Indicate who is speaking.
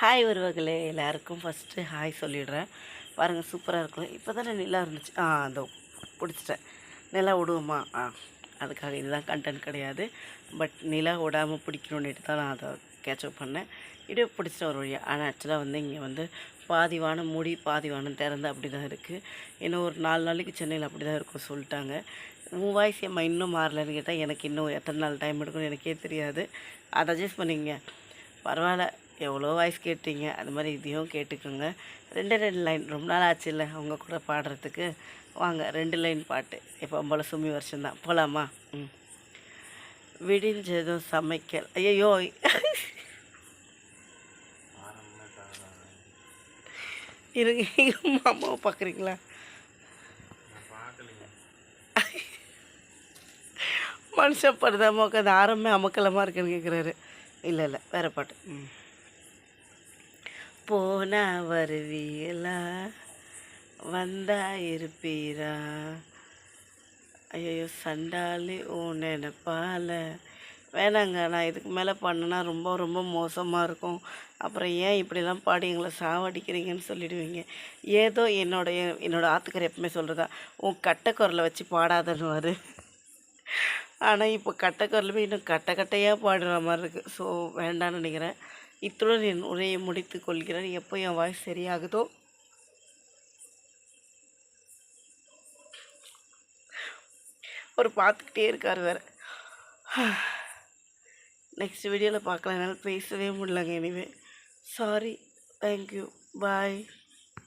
Speaker 1: Hi உறவுகளே எல்லாருக்கும் first hi சொல்லிடுறேன். பாருங்கள் சூப்பராக இருக்கும். இப்போ தானே நிலா இருந்துச்சு. ஆ அதோ பிடிச்சிட்டேன். நிலா விடுவோமா? ஆ அதுக்காக இதுதான் கண்டென்ட் கிடையாது. பட் நிலா விடாமல் பிடிக்கணுன்னுட்டு தான் நான் அதை கேட்சப் பண்ணேன். இடியோ பிடிச்சிட்ட ஒரு வழியாக ஆனால் ஆக்சுவலாக வந்து இங்கே வந்து பாதிவான மூடி பாதிவானம் திறந்து அப்படி தான் இருக்குது இன்னும் ஒரு நாலு நாளைக்கு சென்னையில் அப்படி தான் இருக்கும் சொல்லிட்டாங்க. உன் வாய்ஸ் எம்மா இன்னும் மாறலன்னு கேட்டால் எனக்கு இன்னும் எத்தனை நாள் டைம் எடுக்கும்னு எனக்கே தெரியாது. அதை அட்ஜஸ்ட் பண்ணிங்க பரவாயில்ல. எவ்வளோ வாய்ஸ் கேட்டீங்க? அது மாதிரி இதையும் கேட்டுக்கோங்க. ரெண்டு ரெண்டு லைன் ரொம்ப நாள் ஆச்சு இல்லை அவங்க கூட பாடுறதுக்கு. வாங்க ரெண்டு லைன் பாட்டு. எப்போ போல் சுமி வருஷம்தான் போகலாமா ம். விடிஞ்சதும் சமைக்கல். ஐயோ இருங்க எங்கள் அம்மாவை பார்க்குறீங்களா மனுஷன் படுதாம உட்காந்து ஆரம்பமே அமக்கலமாக இருக்குன்னு கேட்குறாரு இல்லை இல்லை வேறு பாட்டு. ம். போனா வருவீங்களா வந்தா இருப்பீரா ஐயோ சண்டாலி ஓ நினைப்பால. வேணாங்க நான் இதுக்கு மேலே பண்ணனா ரொம்ப ரொம்ப மோசமாக இருக்கும். அப்புறம் ஏன் இப்படிலாம் பாடி எங்களை சாவடிக்கிறீங்கன்னு சொல்லிடுவீங்க. ஏதோ என்னோடைய என்னோடய ஆத்துக்கர் எப்பவுமே சொல்கிறதா உன் கட்டக்குரலை வச்சு பாடாதன்னுவார். ஆனால் இப்போ கட்டக்குரலுமே இன்னும் கட்ட கட்டையாக பாடுற மாதிரி இருக்குது ஸோ வேண்டாம்னு நினைக்கிறேன். இத்துடன் என் உரையை முடித்து கொள்கிறேன். எப்போ என் வாய்ஸ் சரியாகுதோ? ஒரு பார்த்துக்கிட்டே இருக்கார் வேறு. நெக்ஸ்ட் வீடியோவில் பார்க்கலாம். என்னால் பேசவே முடியலங்க எனிவே சாரி தேங்க்யூ பாய்